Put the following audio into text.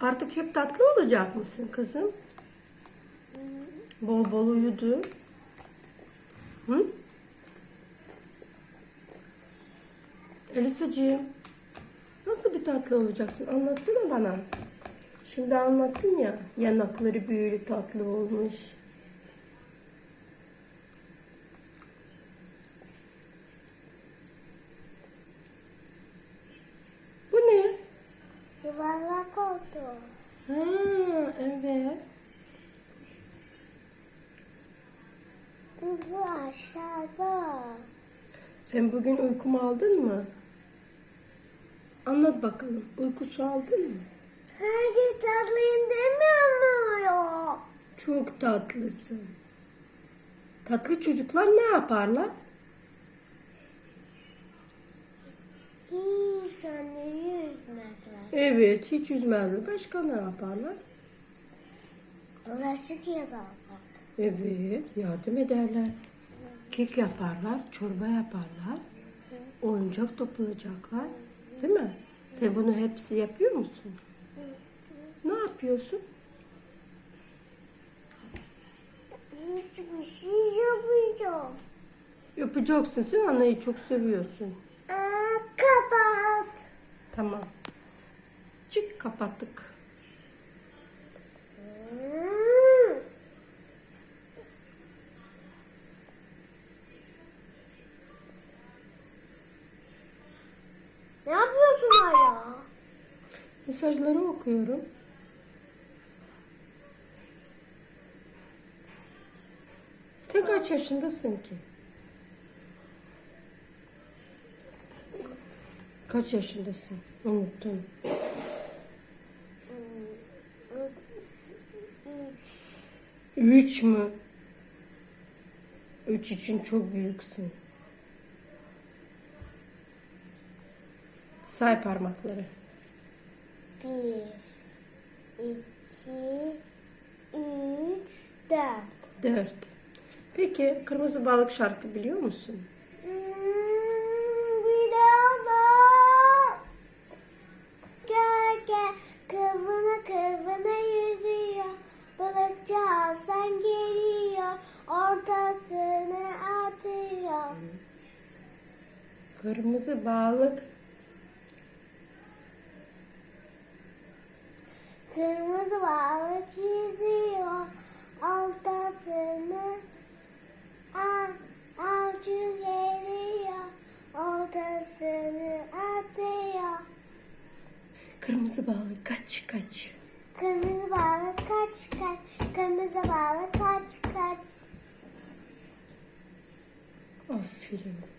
Artık hep tatlı olacak mısın kızım? Bol bol uyudu. Hı? Elisacığım, nasıl bir tatlı olacaksın? Anlatsana bana. Şimdi anlattın ya, yanakları büyülü tatlı olmuş. Bu ne? Yuvarlak oldu. Ha, evet. Bu aşağıda. Sen bugün uykumu aldın mı? Anlat bakalım. Uykusu aldın mı? Hangi tatlıyım demiyor. Çok tatlısın. Tatlı çocuklar ne yaparlar? Anne yüzmezler. Evet, hiç üzmezler. Başka ne yaparlar? Bulaşık yıkarlar. Evet, yardım ederler. Kek yaparlar, çorba yaparlar. Oyuncak toplayacaklar. Değil mi? Sen bunu hepsi yapıyor musun? Ne yapıyorsun? Hiçbir şey yapmayacağım. Yapacaksın. Sen anneyi çok seviyorsun. Aa, kapat. Tamam. Kapattık. Ne yapıyorsun hala? Mesajları okuyorum. Sen kaç yaşındasın ki? Kaç yaşındasın? Unuttum. Üç mü? Üç için çok büyüksün. Say parmakları. Bir, iki, üç, dört. Dört. Peki kırmızı balık şarkı biliyor musun? Ortasını atıyor. Kırmızı balık Kırmızı balık yüzüyor. Ortasını a, avcı geliyor. Ortasını atıyor. Kırmızı balık kaç kaç. Kırmızı balık kaç kaç. Kırmızı balık kaç kaç. Aferin.